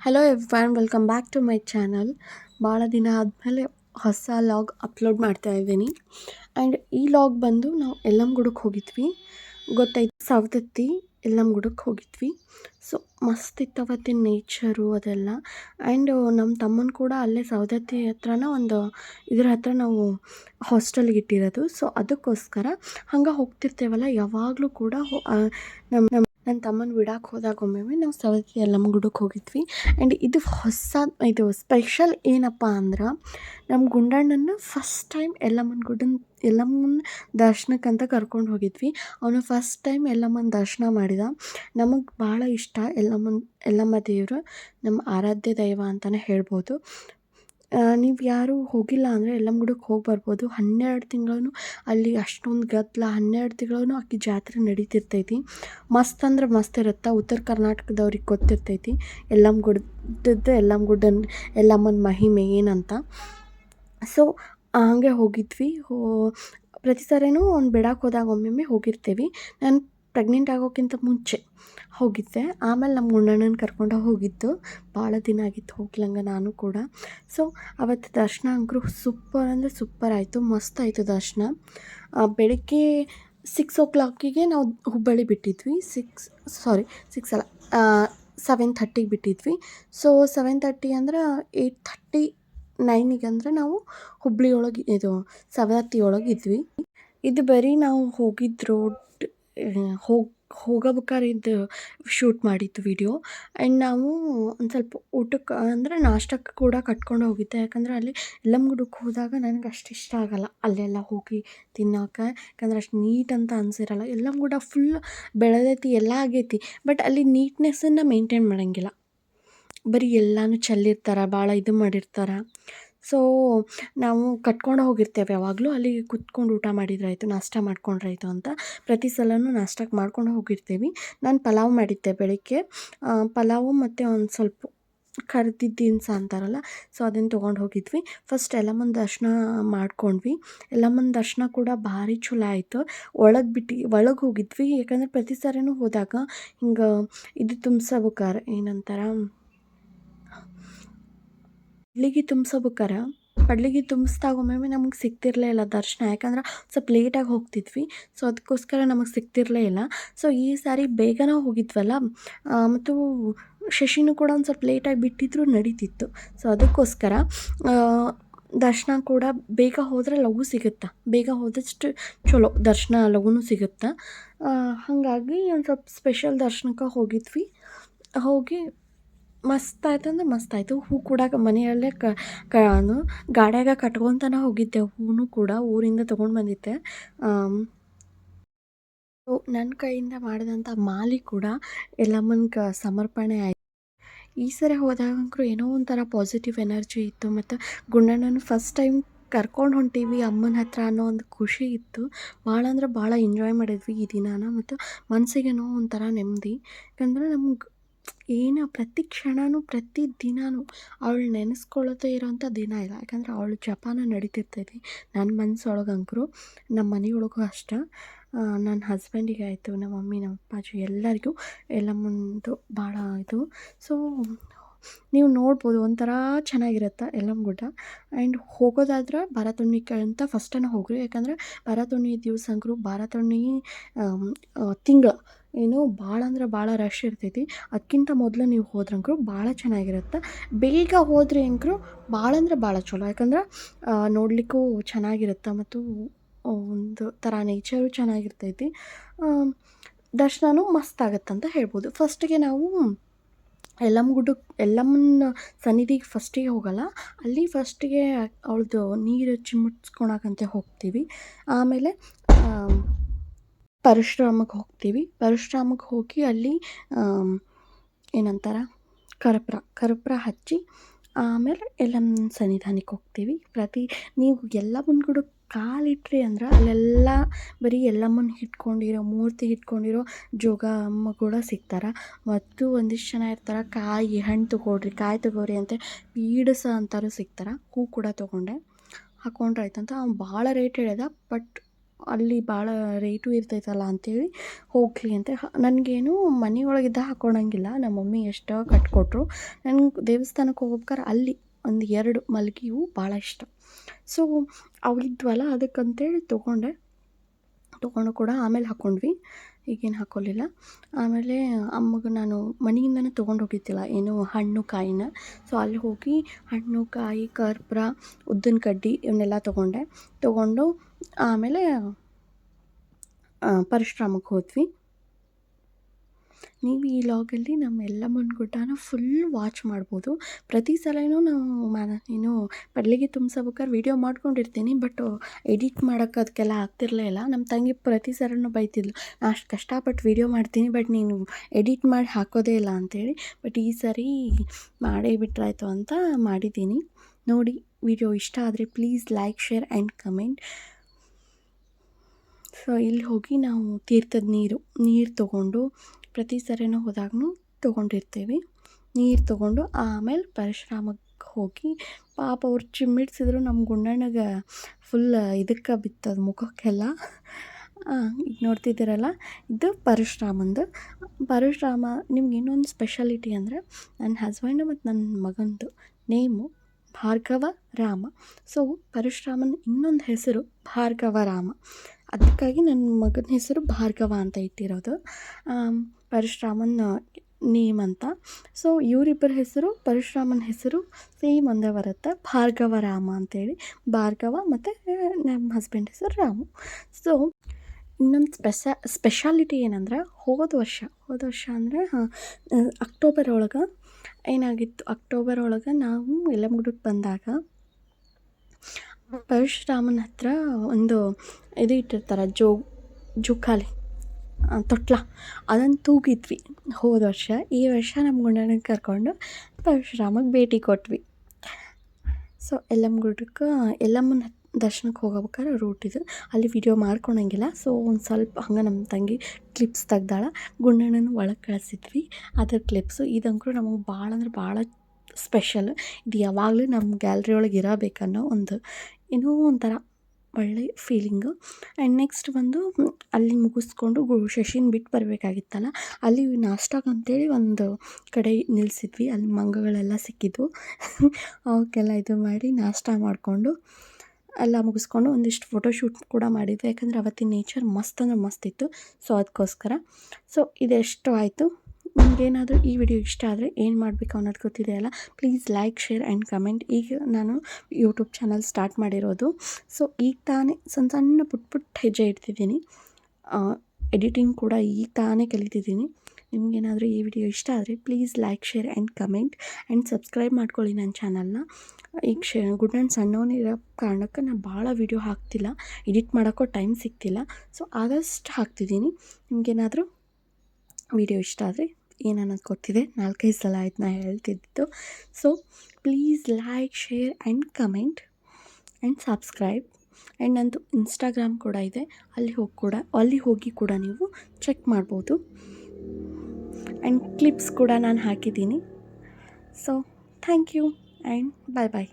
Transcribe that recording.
Hello everyone welcome back to my channel ಭಾಳ ದಿನ ಆದಮೇಲೆ ಹೊಸ ಲಾಗ್ ಅಪ್ಲೋಡ್ ಮಾಡ್ತಾ ಇದ್ದೀನಿ. ಆ್ಯಂಡ್ ಈ ಲಾಗ್ ಬಂದು ನಾವು ಯಲ್ಲಮ್ಮಗುಡಕ್ಕೆ ಹೋಗಿದ್ವಿ. ಗೊತ್ತಾಯ್ತು, ಸವದತ್ತಿ ಯಲ್ಲಮ್ಮಗುಡಕ್ಕೆ ಹೋಗಿದ್ವಿ. ಸೊ ಮಸ್ತ್ ಇತ್ತು ಅವತ್ತಿನ ನೇಚರು ಅದೆಲ್ಲ. ಆ್ಯಂಡ್ ನಮ್ಮ ತಮ್ಮನ ಕೂಡ ಅಲ್ಲೇ ಸವದತ್ತಿ ಹತ್ರನ ಒಂದು ಇದ್ರ ಹತ್ರ ನಾವು ಹಾಸ್ಟೆಲ್ಗೆ ಇಟ್ಟಿರೋದು. ಸೊ ಅದಕ್ಕೋಸ್ಕರ ಹಂಗೆ ಹೋಗ್ತಿರ್ತೇವಲ್ಲ, ಯಾವಾಗಲೂ ಕೂಡ ನಮ್ಮ ನಮ್ಮ ನನ್ನ ತಮ್ಮನ ಬಿಡಕ್ಕೆ ಹೋದಾಗ ಒಮ್ಮೆಮ್ಮೆ ನಾವು ಸವದತ್ತಿ ಯಲ್ಲಮ್ಮ ಗುಡಕ್ಕೆ ಹೋಗಿದ್ವಿ. ಆ್ಯಂಡ್ ಇದು ಹೊಸ, ಇದು ಸ್ಪೆಷಲ್ ಏನಪ್ಪ ಅಂದ್ರೆ ನಮ್ಮ ಗುಂಡಣ್ಣನ ಫಸ್ಟ್ ಟೈಮ್ ಯಲ್ಲಮ್ಮನ ಗುಡ್ಡನ ಎಲ್ಲಮ್ಮನ ದರ್ಶನಕ್ಕಂತ ಕರ್ಕೊಂಡು ಹೋಗಿದ್ವಿ. ಅವನು ಫಸ್ಟ್ ಟೈಮ್ ಎಲ್ಲಮ್ಮನ ದರ್ಶನ ಮಾಡಿದ. ನಮಗೆ ಭಾಳ ಇಷ್ಟ ಎಲ್ಲಮ್ಮನ ಎಲ್ಲಮ್ಮ ದೇವರು. ನಮ್ಮ ಆರಾಧ್ಯ ದೈವ ಅಂತಲೇ ಹೇಳ್ಬೋದು. ನೀವು ಯಾರೂ ಹೋಗಿಲ್ಲ ಅಂದರೆ ಎಲ್ಲಮ್ಮ ಗುಡಕ್ಕೆ ಹೋಗಿ ಬರ್ಬೋದು. ಹನ್ನೆರಡು ತಿಂಗಳೂ ಅಲ್ಲಿ ಅಷ್ಟೊಂದು ಗದ್ದಲ, ಹನ್ನೆರಡು ತಿಂಗಳೂ ಆಕೆ ಜಾತ್ರೆ ನಡೀತಿರ್ತೈತಿ. ಮಸ್ತ್ ಅಂದ್ರೆ ಮಸ್ತ್ ಇರುತ್ತೆ. ಉತ್ತರ ಕರ್ನಾಟಕದವ್ರಿಗೆ ಗೊತ್ತಿರ್ತೈತಿ. ಎಲ್ಲಮ್ಮ ಗುಡ್ಡದ್ದು ಎಲ್ಲಮ್ಮ ಗುಡ್ಡನ ಯಲ್ಲಮ್ಮನ ಮಹಿಮೆ ಏನಂತ. ಸೊ, ಹಾಗೆ ಹೋಗಿದ್ವಿ. ಹೋ, ಪ್ರತಿ ಸರಿನೂ ಒಂದು ಬಿಡಕ್ಕೆ ಹೋದಾಗ ಒಮ್ಮೊಮ್ಮೆ ಹೋಗಿರ್ತೀವಿ. ನಾನು ಪ್ರೆಗ್ನೆಂಟ್ ಆಗೋಕ್ಕಿಂತ ಮುಂಚೆ ಹೋಗಿದ್ದೆ. ಆಮೇಲೆ ನಮ್ಮ ಗುಂಡಣ್ಣನ ಕರ್ಕೊಂಡು ಹೋಗಿದ್ದು. ಭಾಳ ದಿನ ಆಗಿತ್ತು ಹೋಗ್ಲಂಗ ನಾನು ಕೂಡ. ಸೊ ಅವತ್ತು ದರ್ಶನ ಅಂಕರು ಸೂಪರ್ ಅಂದರೆ ಸೂಪರ್ ಆಯಿತು. ಮಸ್ತ್ ಆಯಿತು ದರ್ಶನ. ಬೆಳಗ್ಗೆ ಸಿಕ್ಸ್ ಓ ಕ್ಲಾಕಿಗೆ ನಾವು ಹುಬ್ಬಳ್ಳಿ ಬಿಟ್ಟಿದ್ವಿ. ಸಿಕ್ಸ್ ಸಾರಿ ಸಿಕ್ಸ್ ಅಲ್ಲ ಸೆವೆನ್ ಥರ್ಟಿಗೆ ಬಿಟ್ಟಿದ್ವಿ. ಸೊ ಸೆವೆನ್ ತರ್ಟಿ ಅಂದ್ರೆ ಏಯ್ಟ್ ಥರ್ಟಿ ನೈನಿಗೆ ಅಂದರೆ ನಾವು ಹುಬ್ಬಳ್ಳಿ ಒಳಗೆ ಇದು ಸವದತ್ತಿ ಒಳಗೆ ಇದ್ವಿ. ಇದು ಬರೀ ನಾವು ಹೋಗಿದ್ದ ರೋಡ್ ಹೋಗಿ ಹೋಗಬೇಕಾರಿದ್ದು ಶೂಟ್ ಮಾಡಿದ್ದು ವಿಡಿಯೋ. ಆ್ಯಂಡ್ ನಾವು ಒಂದು ಸ್ವಲ್ಪ ಊಟಕ್ಕೆ, ಅಂದರೆ ನಾಷ್ಟಕ್ಕೆ ಕೂಡ ಕಟ್ಕೊಂಡು ಹೋಗಿದ್ದೆ. ಯಾಕಂದರೆ ಅಲ್ಲಿ ಎಲ್ಲಮ್ ಗುಡಕ್ಕೆ ಹೋದಾಗ ನನಗೆ ಅಷ್ಟು ಇಷ್ಟ ಆಗಲ್ಲ ಅಲ್ಲೆಲ್ಲ ಹೋಗಿ ತಿನ್ನೋಕೆ. ಯಾಕಂದ್ರೆ ಅಷ್ಟು ನೀಟ್ ಅಂತ ಅನ್ಸಿರಲ್ಲ. ಎಲ್ಲಮ್ ಗುಡ ಫುಲ್ ಬೆಳೆದೈತಿ, ಎಲ್ಲ ಆಗೈತಿ. ಬಟ್ ಅಲ್ಲಿ ನೀಟ್ನೆಸ್ಸನ್ನು ಮೇಂಟೈನ್ ಮಾಡೋಂಗಿಲ್ಲ. ಬರೀ ಎಲ್ಲನೂ ಚೆಲ್ಲಿರ್ತಾರೆ ಭಾಳ ಇದು ಮಾಡಿರ್ತಾರೆ. ಸೊ, ನಾವು ಕಟ್ಕೊಂಡು ಹೋಗಿರ್ತೇವೆ ಯಾವಾಗಲೂ. ಅಲ್ಲಿ ಕುತ್ಕೊಂಡು ಊಟ ಮಾಡಿದ್ರಾಯ್ತು, ನಾಷ್ಟ ಮಾಡ್ಕೊಂಡ್ರಾಯ್ತು ಅಂತ. ಪ್ರತಿ ಸಲವೂ ನಾಷ್ಟಕ್ಕೆ ಮಾಡ್ಕೊಂಡು ಹೋಗಿರ್ತೀವಿ. ನಾನು ಪಲಾವ್ ಮಾಡಿದ್ದೆ ಬೆಳಗ್ಗೆ. ಪಲಾವು ಮತ್ತು ಒಂದು ಸ್ವಲ್ಪ ಕರ್ದಿದ್ದು ದಿನ್ಸ ಅಂತಾರಲ್ಲ, ಸೊ ಅದನ್ನು ತೊಗೊಂಡು ಹೋಗಿದ್ವಿ. ಫಸ್ಟ್ ಎಲ್ಲಮ್ಮನ ದರ್ಶನ ಮಾಡ್ಕೊಂಡ್ವಿ. ಎಲ್ಲಮ್ಮನ ದರ್ಶನ ಕೂಡ ಭಾರಿ ಚಲೋ ಆಯಿತು. ಒಳಗೆ ಬಿಟ್ಟು, ಒಳಗೆ ಹೋಗಿದ್ವಿ. ಯಾಕಂದರೆ ಪ್ರತಿ ಸಾರಿನೂ ಹೋದಾಗ ಹಿಂಗೆ ಇದು ತುಂಬಿಸಬೇಕಾರೆ ಏನಂತಾರೆ ಪಡ್ಲಿಗೆ ತುಂಬ್ಸೋಬೇಕಾರೆ? ಪಡ್ಲಿಗೆ ತುಂಬಿಸ್ದಾಗ ಒಮ್ಮೊಮ್ಮೆ ನಮಗೆ ಸಿಗ್ತಿರಲೇ ಇಲ್ಲ ದರ್ಶನ. ಯಾಕಂದ್ರೆ ಸ್ವಲ್ಪ ಲೇಟಾಗಿ ಹೋಗ್ತಿದ್ವಿ. ಸೊ ಅದಕ್ಕೋಸ್ಕರ ನಮಗೆ ಸಿಗ್ತಿರಲೇ ಇಲ್ಲ. ಸೊ ಈ ಸಾರಿ ಬೇಗನೆ ಹೋಗಿದ್ವಲ್ಲ? ಮತ್ತು ಶಶಿನೂ ಕೂಡ ಒಂದು ಸ್ವಲ್ಪ ಲೇಟಾಗಿ ಬಿಟ್ಟಿದ್ರು, ನಡೀತಿತ್ತು. ಸೊ ಅದಕ್ಕೋಸ್ಕರ ದರ್ಶನ ಕೂಡ ಬೇಗ ಹೋದರೆ ಲಘು ಸಿಗುತ್ತೆ? ಬೇಗ ಹೋದಷ್ಟು ಚಲೋ ದರ್ಶನ, ಲಘುನೂ ಸಿಗುತ್ತೆ? ಹಾಗಾಗಿ ಒಂದು ಸ್ವಲ್ಪ ಸ್ಪೆಷಲ್ ದರ್ಶನಕ್ಕೆ ಹೋಗಿದ್ವಿ. ಹೋಗಿ ಮಸ್ತ್ ಅಂದ್ರೆ ಮಸ್ತ್ ಆಯಿತು ಹೂ ಕೂಡ ಮನೆಯಲ್ಲೇ ಕ ಕಾನು ಗಾಡ್ಯಾಗ ಕಟ್ಕೊತನ ಹೋಗಿದ್ದೆ. ಹೂನು ಕೂಡ ಊರಿಂದ ತೊಗೊಂಡು ಬಂದಿದ್ದೆ. ನನ್ನ ಕೈಯಿಂದ ಮಾಡಿದಂಥ ಮಾಲಿ ಕೂಡ ಎಲ್ಲಮ್ಮನಿಗೆ ಸಮರ್ಪಣೆ ಆಯಿತು. ಈ ಸರಿ ಹೋದಾಗಂಕರು ಏನೋ ಒಂಥರ ಪಾಸಿಟಿವ್ ಎನರ್ಜಿ ಇತ್ತು. ಮತ್ತು ಗುಂಡಣ್ಣನ ಫಸ್ಟ್ ಟೈಮ್ ಕರ್ಕೊಂಡು ಹೊಂಟೀವಿ ಅಮ್ಮನ ಹತ್ರ ಅನ್ನೋ ಒಂದು ಖುಷಿ ಇತ್ತು. ಭಾಳ ಅಂದ್ರೆ ಭಾಳ ಎಂಜಾಯ್ ಮಾಡಿದ್ವಿ ಈ ದಿನಾನ. ಮತ್ತು ಮನಸ್ಸಿಗೇನೋ ಒಂಥರ ನೆಮ್ಮದಿ. ಯಾಕಂದ್ರೆ ನಮ್ಗೆ ಏನು ಪ್ರತಿ ಕ್ಷಣವೂ ಪ್ರತಿ ದಿನವೂ ಅವಳು ನೆನೆಸ್ಕೊಳ್ಳೋದೇ ಇರೋಂಥ ದಿನ ಇಲ್ಲ. ಯಾಕಂದ್ರೆ ಅವಳು ಜಪಾನ ನಡೀತಿರ್ತೈತಿ. ನನ್ನ ಮನ್ಸೊಳಗಂಕರು ನಮ್ಮ ಮನೆಯೊಳಗೂ ಅಷ್ಟೇ. ನನ್ನ ಹಸ್ಬೆಂಡಿಗೆ ಆಯಿತು ನಮ್ಮ ಮಮ್ಮಿ ನಮ್ಮ ಅಪ್ಪಾಜಿ ಎಲ್ಲರಿಗೂ ಯಲ್ಲಮ್ಮಂದು ಭಾಳ ಇದು. ಸೊ, ನೀವು ನೋಡ್ಬೋದು, ಒಂಥರ ಚೆನ್ನಾಗಿರುತ್ತೆ ಎಲ್ಲಮ್ಮ ಗುಡ್ಡ. ಆ್ಯಂಡ್ ಹೋಗೋದಾದ್ರೆ ಭರತುಣಿಕೆ ಅಂತ ಫಸ್ಟನ್ನು ಹೋಗ್ರಿ. ಯಾಕಂದ್ರೆ ಭಾರತಣ್ಣಿ ದಿವಸ ಅಂಕರು ಭಾರತಣ್ಣಿ ತಿಂಗಳು ಏನು ಭಾಳ ಅಂದ್ರೆ ಭಾಳ ರಶ್ ಇರ್ತೈತಿ. ಅದಕ್ಕಿಂತ ಮೊದಲು ನೀವು ಹೋದ್ರಂಕ್ರು ಭಾಳ ಚೆನ್ನಾಗಿರುತ್ತೆ. ಬೇಗ ಹೋದ್ರೆ ಅಂಕರು ಭಾಳ ಅಂದ್ರೆ ಭಾಳ ಚಲೋ. ಯಾಕಂದ್ರೆ ನೋಡಲಿಕ್ಕೂ ಚೆನ್ನಾಗಿರುತ್ತೆ ಮತ್ತು ಒಂದು ಥರ ನೇಚರು ಚೆನ್ನಾಗಿರ್ತೈತಿ. ದರ್ಶನವೂ ಮಸ್ತ್ ಅಂತ ಹೇಳ್ಬೋದು. ಫಸ್ಟಿಗೆ ನಾವು ಎಲ್ಲಮ್ಮ ಗುಡ್ಡಕ್ಕೆ ಎಲ್ಲಮ್ಮನ ಸನ್ನಿಧಿಗೆ ಫಸ್ಟಿಗೆ ಹೋಗಲ್ಲ. ಅಲ್ಲಿ ಫಸ್ಟಿಗೆ ಅವಳದು ನೀರು ಚಿಮುಟ್ಸ್ಕೊಳಕಂತೆ ಹೋಗ್ತೀವಿ. ಆಮೇಲೆ ಪರಶುರಾಮಕ್ಕೆ ಹೋಗ್ತೀವಿ. ಪರಶುರಾಮಕ್ಕೆ ಹೋಗಿ ಅಲ್ಲಿ ಏನಂತಾರೆ, ಕರ್ಪೂರ ಕರ್ಪೂರ ಹಚ್ಚಿ ಆಮೇಲೆ ಎಲ್ಲಮ್ಮನ ಸನ್ನಿಧಾನಕ್ಕೆ ಹೋಗ್ತೀವಿ. ಪ್ರತಿ, ನೀವು ಎಲ್ಲಮ್ಮನ ಕೂಡ ಕಾಲಿಟ್ರಿ ಅಂದ್ರೆ ಅಲ್ಲೆಲ್ಲ ಬರೀ ಎಲ್ಲಮ್ಮನ ಇಟ್ಕೊಂಡಿರೋ ಮೂರ್ತಿ ಇಟ್ಕೊಂಡಿರೋ ಜೋಗ ಅಮ್ಮ ಕೂಡ ಸಿಗ್ತಾರೆ. ಮತ್ತು ಒಂದಿಷ್ಟು ಜನ ಇರ್ತಾರೆ, ಕಾಯಿ, ಹಣ್ಣು ತಗೊಳ್ರಿ, ಕಾಯಿ ತಗೋರಿ ಅಂತ ಪೀಡಸ ಅಂತಾರು ಸಿಗ್ತಾರೆ. ಹೂ ಕೂಡ ತೊಗೊಂಡೆ. ಹಾಕೊಂಡ್ರೆ ಆಯ್ತಂತ ಅವ್ನು ಭಾಳ ರೇಟ್ ಹೇಳ್ಯದ ಬಟ್ ಅಲ್ಲಿ ಭಾಳ ರೇಟು ಇರ್ತೈತಲ್ಲ ಅಂಥೇಳಿ ಹೋಗಲಿ ಅಂತ ನನಗೇನು ಮನೆಯೊಳಗಿದ್ದ ಹಾಕ್ಕೊಳಂಗಿಲ್ಲ ನಮ್ಮ ಮಮ್ಮಿ ಎಷ್ಟೋ ಕಟ್ಕೊಟ್ರು. ನನಗೆ ದೇವಸ್ಥಾನಕ್ಕೆ ಹೋಗ್ಬೇಕಾರೆ ಅಲ್ಲಿ ಒಂದು ಎರಡು ಮಲ್ಗೆ ಹೂ ಭಾಳ ಇಷ್ಟ. ಸೊ ಅವಳಿದ್ವಲ್ಲ ಅದಕ್ಕಂತೇಳಿ ತೊಗೊಂಡೆ. ತೊಗೊಂಡು ಕೂಡ ಆಮೇಲೆ ಹಾಕ್ಕೊಂಡ್ವಿ ಈಗೇನು ಹಾಕ್ಕೊಳ್ಳಿಲ್ಲ ಆಮೇಲೆ ಅಮ್ಮಗೆ ನಾನು ಮನೆಯಿಂದನೇ ತೊಗೊಂಡು ಹೋಗಿದ್ದಿಲ್ಲ. ಏನು ಹಣ್ಣು ಕಾಯಿನ. ಸೊ ಅಲ್ಲಿ ಹೋಗಿ ಹಣ್ಣು ಕಾಯಿ, ಕರ್ಪೂರ ಉದ್ದಿನ ಕಡ್ಡಿ ಇವನ್ನೆಲ್ಲ ತೊಗೊಂಡೆ. ತೊಗೊಂಡು ಆಮೇಲೆ ಪರಶುರಾಮಕ್ಕೆ ಹೋದ್ವಿ. ನೀವು ಈ ಲಾಗಲ್ಲಿ ನಮ್ಮ ಎಲ್ಲ ಮಣ್ಣುಗುಡ್ಡನ ಫುಲ್ ವಾಚ್ ಮಾಡ್ಬೋದು. ಪ್ರತಿ ಸಲನೂ ನಾವು ಮನ, ಏನು ಪಡ್ಲಿಗೆ ತುಂಬಿಸಬೇಕಾದ್ರೆ ವೀಡಿಯೋ ಮಾಡ್ಕೊಂಡಿರ್ತೀನಿ ಬಟ್ ಎಡಿಟ್ ಮಾಡೋಕ್ಕೆ ಅದಕ್ಕೆಲ್ಲ ಆಗ್ತಿರಲೇ ಇಲ್ಲ. ನಮ್ಮ ತಂಗಿ ಪ್ರತಿ ಸಲನೂ ಬೈತಿದ್ಲು ನಾನು ಅಷ್ಟು ಕಷ್ಟಪಟ್ಟು ವೀಡಿಯೋ ಮಾಡ್ತೀನಿ ಬಟ್ ನೀನು ಎಡಿಟ್ ಮಾಡಿ ಹಾಕೋದೇ ಇಲ್ಲ ಅಂಥೇಳಿ ಬಟ್ ಈ ಸರಿ ಮಾಡೇ ಬಿಟ್ರಾಯ್ತು ಅಂತ ಮಾಡಿದ್ದೀನಿ. ನೋಡಿ ವಿಡಿಯೋ ಇಷ್ಟ ಆದರೆ please like share and comment so ಇಲ್ಲಿ ಹೋಗಿ ನಾವು ತೀರ್ಥದ ನೀರು ನೀರು ತೊಗೊಂಡು ಪ್ರತಿ ಸರಿನೂ ಹೋದಾಗೂ ತೊಗೊಂಡಿರ್ತೀವಿ. ನೀರು ತೊಗೊಂಡು ಆಮೇಲೆ ಪರಶುರಾಮಕ್ಕೆ ಹೋಗಿ ಪಾಪ ಅವ್ರು ಚಿಮ್ಮಿಡ್ಸಿದ್ರು ನಮ್ಮ ಗುಂಡಣ್ಣಗೆ ಫುಲ್ ಇದಕ್ಕೆ ಬಿತ್ತದು ಮುಖಕ್ಕೆಲ್ಲ. ಈಗ ನೋಡ್ತಿದ್ದೀರಲ್ಲ, ಇದು ಪರಶುರಾಮಂದು. ಪರಶುರಾಮ ನಿಮ್ಗೆ ಇನ್ನೊಂದು ಸ್ಪೆಷಾಲಿಟಿ ಅಂದರೆ ನನ್ನ ಹಸ್ಬೆಂಡು ಮತ್ತು ನನ್ನ ಮಗಂದು ನೇಮು ಭಾರ್ಗವ ರಾಮ. ಸೊ ಪರಶುರಾಮನ ಇನ್ನೊಂದು ಹೆಸರು ಭಾರ್ಗವ ರಾಮ. ಅದಕ್ಕಾಗಿ ನನ್ನ ಮಗನ ಹೆಸರು ಭಾರ್ಗವ ಅಂತ ಇಟ್ಟಿರೋದು. ಪರಶುರಾಮನ್ ನೇಮ್ ಅಂತ. ಸೊ ಇವರಿಬ್ಬರ ಹೆಸರು, ಪರಶುರಾಮನ ಹೆಸರು ಸೇಮ್ ಒಂದೇ ಬರುತ್ತೆ. ಭಾರ್ಗವ ರಾಮ ಅಂತೇಳಿ. ಭಾರ್ಗವ ಮತ್ತು ನಮ್ಮ ಹಸ್ಬೆಂಡ್ ಹೆಸರು ರಾಮು. ಸೊ ಇನ್ನೊಂದು ಸ್ಪೆಷ ಸ್ಪೆಷಾಲಿಟಿ ಏನಂದ್ರೆ, ಹೋದ ವರ್ಷ ಹೋದ ವರ್ಷ ಅಂದರೆ ಅಕ್ಟೋಬರ್ ಒಳಗೆ ಏನಾಗಿತ್ತು? ಅಕ್ಟೋಬರ್ ಒಳಗೆ ನಾವು ಯಲ್ಲಮ್ಮಗುಡ್ಡಕ್ಕೆ ಬಂದಾಗ ಪರಶುರಾಮನ ಹತ್ರ ಒಂದು ಇದು ಇಟ್ಟಿರ್ತಾರೆ, ಜೋ, ಜೋಕಾಲಿ ತೊಟ್ಲ. ಅದನ್ನು ತೂಗಿದ್ವಿ ಹೋದ ವರ್ಷ. ಈ ವರ್ಷ ನಮ್ಮ ಗುಂಡನ ಕರ್ಕೊಂಡು ಪರಶುರಾಮಗೆ ಭೇಟಿ ಕೊಟ್ವಿ. ಸೊ ಎಲ್ಲಮ್ಮ ಗುಡ್ಡಕ್ಕೆ, ಎಲ್ಲಮ್ಮನ ದರ್ಶನಕ್ಕೆ ಹೋಗಬೇಕಾದ್ರೆ ರೂಟ್ ಇದು. ಅಲ್ಲಿ ವಿಡಿಯೋ ಮಾಡ್ಕೊಳಂಗಿಲ್ಲ. ಸೊ ಒಂದು ಸ್ವಲ್ಪ ಹಂಗೆ ನಮ್ಮ ತಂಗಿ ಕ್ಲಿಪ್ಸ್ ತೆಗ್ದಾಳ. ಗುಂಡಣ್ಣನ ಒಳಗೆ ಕಳಿಸಿದ್ವಿ. ಅದ್ರ ಕ್ಲಿಪ್ಸು ಇದಂಕರು ನಮಗೆ ಭಾಳ ಅಂದ್ರೆ ಭಾಳ ಸ್ಪೆಷಲ್ ಇದು ಯಾವಾಗಲೂ ನಮ್ಮ ಗ್ಯಾಲ್ರಿ ಒಳಗೆ ಇರಬೇಕನ್ನೋ ಒಂದು ಏನೋ ಒಂಥರ ಒಳ್ಳೆ ಫೀಲಿಂಗು ಆ್ಯಂಡ್ ನೆಕ್ಸ್ಟ್ ಬಂದು ಅಲ್ಲಿ ಮುಗಿಸ್ಕೊಂಡು ಗು ಶಶಿನ ಬಿಟ್ಟು ಬರಬೇಕಾಗಿತ್ತಲ್ಲ, ಅಲ್ಲಿ ನಾಷ್ಟಕ್ಕೆ ಅಂತೇಳಿ ಒಂದು ಕಡೆ ನಿಲ್ಲಿಸಿದ್ವಿ ಅಲ್ಲಿ ಮಂಗಗಳೆಲ್ಲ ಸಿಕ್ಕಿದ್ವು. ಅವಕ್ಕೆಲ್ಲ ಇದು ಮಾಡಿ ನಾಷ್ಟ ಮಾಡಿಕೊಂಡು ಎಲ್ಲ ಮುಗಿಸ್ಕೊಂಡು ಒಂದಿಷ್ಟು ಫೋಟೋಶೂಟ್ ಕೂಡ ಮಾಡಿದ್ವಿ. ಯಾಕಂದರೆ ಅವತ್ತಿನ ನೇಚರ್ ಮಸ್ತ್ ಅಂದ್ರೆ ಮಸ್ತ್ ಇತ್ತು. ಸೊ ಅದಕ್ಕೋಸ್ಕರ. ಸೊ ಇದೆಷ್ಟು ಆಯಿತು? ನಿಮಗೇನಾದರೂ ಈ ವಿಡಿಯೋ ಇಷ್ಟ ಆದರೆ ಏನು ಮಾಡಬೇಕು ಅನ್ನೋದು ಗೊತ್ತಿದೆಯಲ್ಲ please like share and comment ಈಗ ನಾನು ಯೂಟ್ಯೂಬ್ ಚಾನಲ್ ಸ್ಟಾರ್ಟ್ ಮಾಡಿರೋದು. ಸೊ ಈಗ ತಾನೇ ಸಣ್ಣ ಸಣ್ಣ ಪುಟ್ ಪುಟ್ಟ ಹೆಜ್ಜೆ ಇಡ್ತಿದ್ದೀನಿ. ಎಡಿಟಿಂಗ್ ಕೂಡ ಈಗ ತಾನೇ ಕಲಿತಿದ್ದೀನಿ. ನಿಮಗೇನಾದರೂ ಈ ವಿಡಿಯೋ ಇಷ್ಟ ಆದರೆ please like share and comment and subscribe ಮಾಡ್ಕೊಳ್ಳಿ ನನ್ನ ಚಾನಲ್ನ ಈಗ ಶೇ, ಗುಡ್ ಆ್ಯಂಡ್ ಸಣ್ಣವನಿರೋ ಕಾರಣಕ್ಕೆ ನಾನು ಭಾಳ ವಿಡಿಯೋ ಹಾಕ್ತಿಲ್ಲ. ಎಡಿಟ್ ಮಾಡೋಕ್ಕೂ ಟೈಮ್ ಸಿಗ್ತಿಲ್ಲ. ಸೊ ಆದಷ್ಟು ಹಾಕ್ತಿದ್ದೀನಿ. ನಿಮಗೇನಾದರೂ ವಿಡಿಯೋ ಇಷ್ಟ ಆದರೆ ಏನು ಅನ್ನೋದು ಗೊತ್ತಿದೆ? ನಾಲ್ಕೈದು ಸಲ ಆಯ್ತು ನಾ ಹೇಳ್ತಿದ್ದು. So please like share and comment and subscribe and ನಂದು ಇನ್ಸ್ಟಾಗ್ರಾಮ್ ಕೂಡ ಇದೆ. ಅಲ್ಲಿ ಹೋಗಿ ಕೂಡ, ಅಲ್ಲಿ ಹೋಗಿ ಕೂಡ ನೀವು ಚೆಕ್ ಮಾಡ್ಬೋದು. ಆ್ಯಂಡ್ ಕ್ಲಿಪ್ಸ್ ಕೂಡ ನಾನು ಹಾಕಿದ್ದೀನಿ. So thank you and bye bye